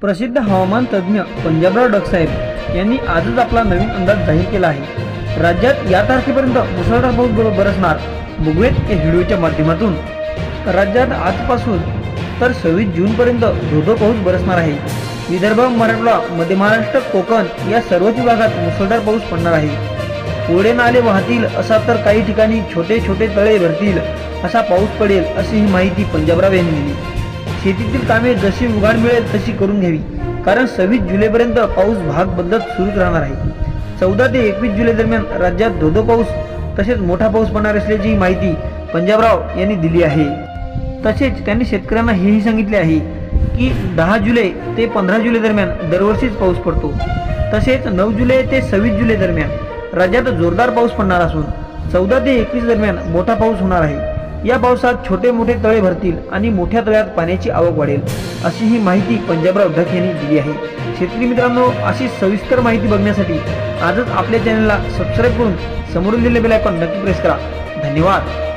प्रसिद्ध हवामान तज्ज्ञ पंजाबराव डगसाहेब यांनी आजच आपला नवीन अंदाज जाहीर केला आहे. राज्यात या तारखेपर्यंत मुसळधार पाऊस बर- बरसणार बघूयात या व्हिडिओच्या माध्यमातून. राज्यात आजपासून तर सव्वीस जूनपर्यंत धोधो पाऊस बरसणार आहे. विदर्भ मराठवाडा मध्य महाराष्ट्र कोकण या सर्वच विभागात मुसळधार पाऊस पडणार आहे. पुढे नाले वाहतील असा तर काही ठिकाणी छोटे छोटे तळे भरतील असा पाऊस पडेल अशी ही माहिती पंजाबराव यांनी दिली. शेतीतील कामे जशी उघाड मिळेल तशी करून घ्यावी. कारण सव्वीस जुलैपर्यंत पाऊस भाग बदलत सुरूच राहणार आहे. चौदा ते एकवीस जुलै दरम्यान राज्यात धोधो पाऊस तसेच मोठा पाऊस पडणार असल्याची माहिती पंजाबराव यांनी दिली आहे. तसेच त्यांनी शेतकऱ्यांना हेही सांगितले आहे की दहा जुलै ते पंधरा जुलै दरम्यान दरवर्षीच पाऊस पडतो. तसेच नऊ जुलै ते सव्वीस जुलै दरम्यान राज्यात जोरदार पाऊस पडणार असून चौदा ते एकवीस दरम्यान मोठा पाऊस होणार आहे. या पावसात छोटे मोठे तळे भरतील आणि मोठ्या तळ्यात पाण्याची आवक वाढेल अशी ही माहिती पंजाबराव ढक यांनी दिली आहे. शेतकरी मित्रांनो अशी सविस्तर माहिती बघण्यासाठी आजच आपल्या चॅनलला सबस्क्राईब करून समोरून दिलेले बेल आयकॉन नक्की प्रेस करा. धन्यवाद.